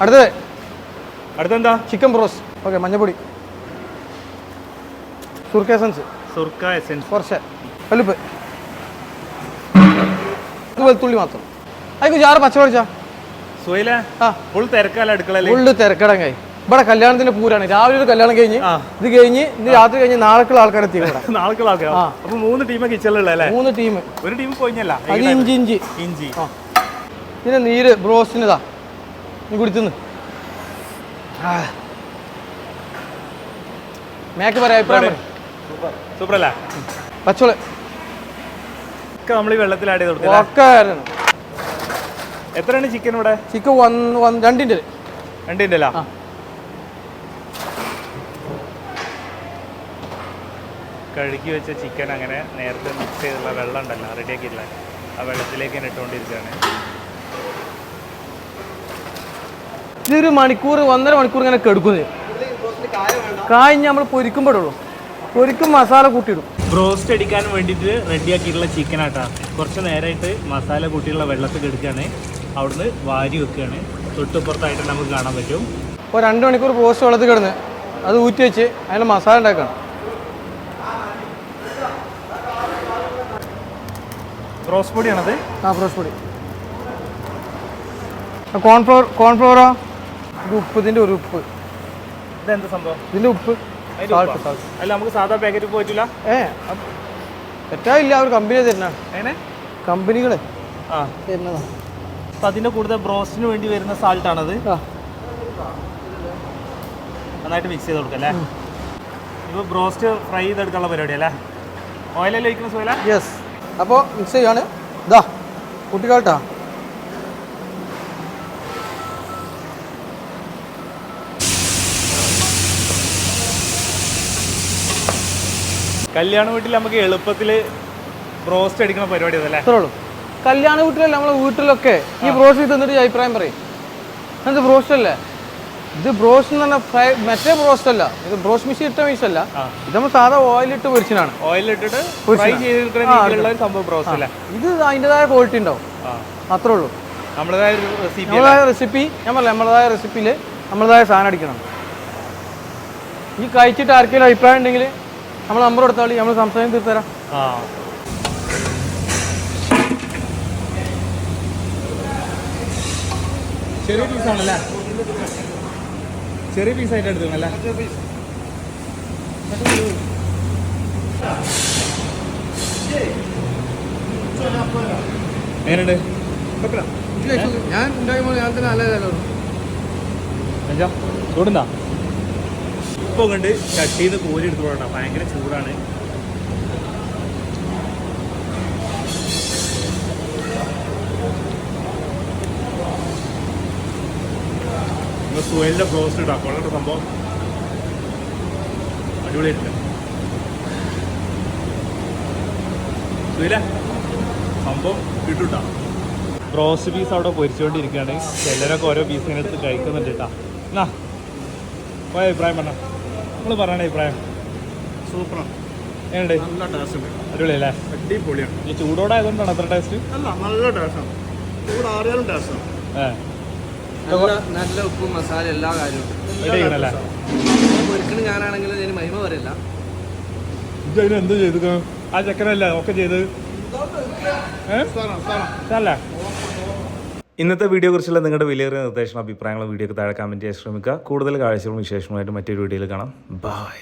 അടുത്തത്. അടുത്തെന്താ? Chicken bros okay മഞ്ഞപ്പൊടി. സുർക്ക എസൻസ് സുർക്ക എസെൻസ് കുറച്ച്. വലുപ്പ്. വെളുത്തുള്ളി മാത്രം. അതിന് ചാറ് പച്ചമറിച്ചാ സുഹൈല ആ. ഫുൾ തിരക്കാല അടുക്കളല്ലേ ഉള്ളു തിരക്കടങ്ങായി ഇവിടെ കല്യാണത്തിന്റെ പൂരാണ്. രാവിലെ ഒരു കല്യാണം കഴിഞ്ഞ്. ഇത് കഴിഞ്ഞ് ഇന്ന് രാത്രി കഴിഞ്ഞ് നാളെക്കുള്ള ആൾക്കാർ എത്തി ഇവിടെ. നാളെ അപ്പൊ മൂന്ന് ടീം ഒരു ടീം പോയിഞ്ഞല്ല. അത് ഇഞ്ചി ഇഞ്ചി. ഇഞ്ചി. പിന്നെ നീര് ബ്രോസിനതാ കുടിത്തുന്ന് മേക്ക് പറയാം അഭിപ്രായം. സൂപ്പർ. അല്ല പച്ചോൾ. ഒക്കെ നമ്മൾ ഈ വെള്ളത്തിൽ ആഡ് ചെയ്ത് ഒക്കെ എത്രയാണ് ചിക്കൻ ഇവിടെ? ചിക്കൻ വന്ന് വന്ന് രണ്ടിന്റെ രണ്ടിന്റെ അല്ല? കഴുകി വെച്ച ചിക്കൻ അങ്ങനെ നേരത്തെ മിക്സ് ചെയ്തുള്ള വെള്ളം ഉണ്ടല്ലോ റെഡിയാക്കിയില്ല ആ വെള്ളത്തിലേക്ക് തന്നെ ഇട്ടുകൊണ്ടിരിക്കുകയാണ്. ഇതൊരു മണിക്കൂർ ഒന്നര മണിക്കൂർ ഇങ്ങനെ കെടുക്കുന്നത് കായ് നമ്മൾ പൊരിക്കുമ്പോഴുള്ളൂ പൊരിക്കും മസാല കൂട്ടിയിടും. ബ്രോസ്റ്റ് അടിക്കാൻ വേണ്ടിയിട്ട് റെഡിയാക്കിയിട്ടുള്ള ചിക്കൻ ആട്ടാ. കുറച്ച് നേരമായിട്ട് മസാല കൂട്ടിയുള്ള വെള്ളത്തിൽ എടുക്കുകയാണ് അവിടുന്ന് വാരി വെക്കുകയാണ്. തൊട്ടുപുറത്തായിട്ട് നമുക്ക് കാണാൻ പറ്റും. ഇപ്പോൾ രണ്ട് മണിക്കൂർ ബ്രോസ്റ്റ് വെള്ളത്തിൽ കിടന്ന് അത് ഊറ്റി വെച്ച് അതിന് മസാല ഉണ്ടാക്കണം. ബ്രോസ്റ്റ് പൊടിയാണത്? ആ ബ്രോസ് പൊടി. കോൺഫ്ലോർ കോൺഫ്ലോറോ ഇത് ഉപ്പ് ഇതിന്റെ ഒരു ഉപ്പ്. ഇതെന്താ സംഭവം? ഇതിന്റെ ഉപ്പ്. സാൾട്ട് സാൾട്ട് അല്ല നമുക്ക് സാധാ പാക്കറ്റ് പോയിട്ടില്ല ഏ തെറ്റായില്ല അവർ കമ്പനി തരുന്നതാണ് എങ്ങനെ? കമ്പനികളെ ആ. തരുന്നതാണ് അപ്പം അതിന്റെ കൂടുതൽ ബ്രോസ്റ്റിന് വേണ്ടി വരുന്ന സാൾട്ടാണത് നന്നായിട്ട് മിക്സ് ചെയ്ത് കൊടുക്കാം അല്ലേ? ഇപ്പോൾ ബ്രോസ്റ്റ് ഫ്രൈ ചെയ്തെടുക്കാനുള്ള പരിപാടി അല്ലേ? ഓയിലല്ലേ ഒഴിക്കുന്ന സോയില യെസ് അപ്പോൾ മിക്സ് ചെയ്യാണ്. ഇതാ കുട്ടിക്കാട്ടാ കല്യാണ വീട്ടിൽ നമുക്ക് എളുപ്പത്തിൽ ബ്രോസ്റ്റ് അടിക്കുന്ന പരിപാടി അതല്ലേ? അത്രേ ഉള്ളൂ കല്യാണ വീട്ടിലല്ല നമ്മളെ വീട്ടിലൊക്കെ ഈ ബ്രോസ്റ്റ് തിന്നിട്ട് ഈ അഭിപ്രായം പറയും. എന്ത് ബ്രോസ്റ്റ് അല്ലേ? ഇത് ബ്രോസ്റ്റ് എന്ന് പറഞ്ഞാൽ ഫ്രൈ മറ്റേ ബ്രോസ്റ്റ് അല്ല. ഇത് ബ്രോസ്റ്റ് മിഷി ഇട്ട മിഷ് അല്ല. ഇത് നമ്മൾ സാധാ ഓയിലിട്ട് പൊരിച്ചിനാണ് ഓയിലിട്ടിട്ട് ഫ്രൈ സംഭവം ബ്രോസ്റ്റ് അല്ലേ? ഇത് അതിന്റെതായ ക്വാളിറ്റി ഉണ്ടാവും. അത്രേ ഉള്ളൂ നമ്മുടേതായ ഒരു റെസിപ്പി നമ്മളതായ റെസിപ്പി ഞാൻ പറയാം നമ്മളതായ റെസിപ്പിയിൽ നമ്മളതായ സാധനം അടിക്കണം. ഈ കഴിച്ചിട്ട് ആർക്കെങ്കിലും അഭിപ്രായം ഉണ്ടെങ്കിൽ നമ്മൾ നമ്പർ കൊടുത്താൽ നമ്മൾ സംസാരം തീർത്തരാം ആ. ചെറിയ പീസാണല്ലേ ചെറിയ പീസായിട്ട് എടുത്തോളല്ലേ എങ്ങനെയുണ്ട്? ഞാൻ ഉണ്ടാക്കുമ്പോൾ ഞാൻ തന്നെ നല്ലതല്ലോ ചൂടുണ്ടാ? ഇപ്പോൾ കണ്ട് ചട്ടിയിൽ നിന്ന് കോരി എടുത്തോളാം ഭയങ്കര ചൂടാണ്. സുഹേലിന്റെ ബ്രോസ്റ്റ് ഇടാം. കൊള്ളട്ടെ സംഭവം. അടിപൊളിയായിട്ടുണ്ട്. സുഹേല സംഭവം കിട്ടൂട്ടാ റോസ് പീസ് അവിടെ പൊരിച്ചുകൊണ്ടിരിക്കുകയാണ്. ചിലരൊക്കെ ഓരോ പീസിനെടുത്ത് കഴിക്കുന്നുണ്ട് കേട്ടാ. എന്നാ പോയ അഭിപ്രായം പറഞ്ഞ. നമ്മൾ പറയണ അഭിപ്രായം? സൂപ്പറാണ് എങ്ങനെയുണ്ട്? നല്ല ടേസ്റ്റ് ഉണ്ട്. അടിപൊളിയല്ലേ? അടിപൊളിയാണ്. ഈ ചൂടോടെ ആയതുകൊണ്ടാണ് അത്ര ടേസ്റ്റ് അല്ല നല്ല ടേസ്റ്റാണ് ഇവിടെ ആറിയാലും ടേസ്റ്റാണ് നല്ല നല്ല ഉപ്പും മസാല എല്ലാ കാര്യവും. ഒരിക്കലും ഞാനാണെങ്കിൽ ഇതിന് മഹിമ പറയില്ല ഇതിന് എന്ത് ചെയ്തു ആ ചെക്കനല്ല ഒക്കെ ചെയ്ത്? അല്ലേ ഇന്നത്തെ വീഡിയോ കുറിച്ചുള്ള നിങ്ങളുടെ വിലയേറിയ നിർദ്ദേശങ്ങളും അഭിപ്രായങ്ങളും വീഡിയോക്ക് താഴെ കമന്റ് ചെയ്യാൻ ശ്രമിക്കുക. കൂടുതൽ കാഴ്ചകളും വിശേഷങ്ങളായിട്ട് മറ്റൊരു വീഡിയോയിൽ കാണാം. ബൈ